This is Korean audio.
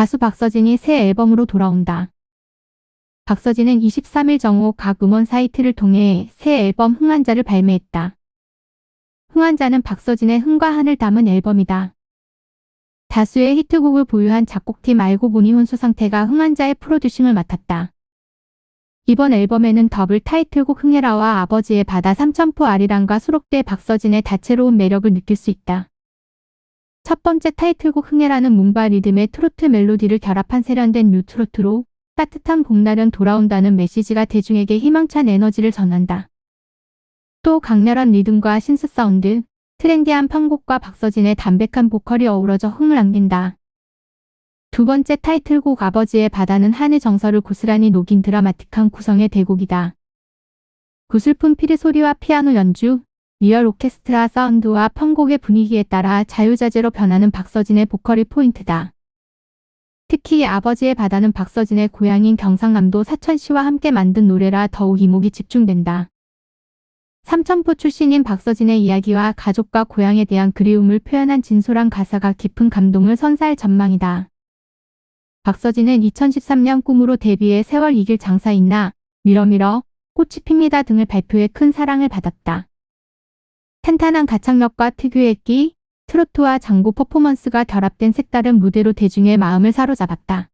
가수 박서진이 새 앨범으로 돌아온다. 박서진은 23일 정오 각 음원 사이트를 통해 새 앨범 흥한자를 발매했다. 흥한자는 박서진의 흥과 한을 담은 앨범이다. 다수의 히트곡을 보유한 작곡팀 알고 보니 혼수 상태가 흥한자의 프로듀싱을 맡았다. 이번 앨범에는 더블 타이틀곡 흥해라와 아버지의 바다 삼천포 아리랑과 수록돼 박서진의 다채로운 매력을 느낄 수 있다. 첫 번째 타이틀곡 흥해라는 문바 리듬의 트로트 멜로디를 결합한 세련된 뉴트로트로 따뜻한 봄날은 돌아온다는 메시지가 대중에게 희망찬 에너지를 전한다. 또 강렬한 리듬과 신스 사운드, 트렌디한 편곡과 박서진의 담백한 보컬이 어우러져 흥을 안긴다. 두 번째 타이틀곡 아버지의 바다는 한의 정서를 고스란히 녹인 드라마틱한 구성의 대곡이다. 구슬픈 피리 소리와 피아노 연주, 리얼 오케스트라 사운드와 편곡의 분위기에 따라 자유자재로 변하는 박서진의 보컬이 포인트다. 특히 아버지의 바다는 박서진의 고향인 경상남도 사천시와 함께 만든 노래라 더욱 이목이 집중된다. 삼천포 출신인 박서진의 이야기와 가족과 고향에 대한 그리움을 표현한 진솔한 가사가 깊은 감동을 선사할 전망이다. 박서진은 2013년 꿈으로 데뷔해 세월 이길 장사 있나, 밀어밀어, 꽃이 핍니다 등을 발표해 큰 사랑을 받았다. 탄탄한 가창력과 특유의 끼, 트로트와 장구 퍼포먼스가 결합된 색다른 무대로 대중의 마음을 사로잡았다.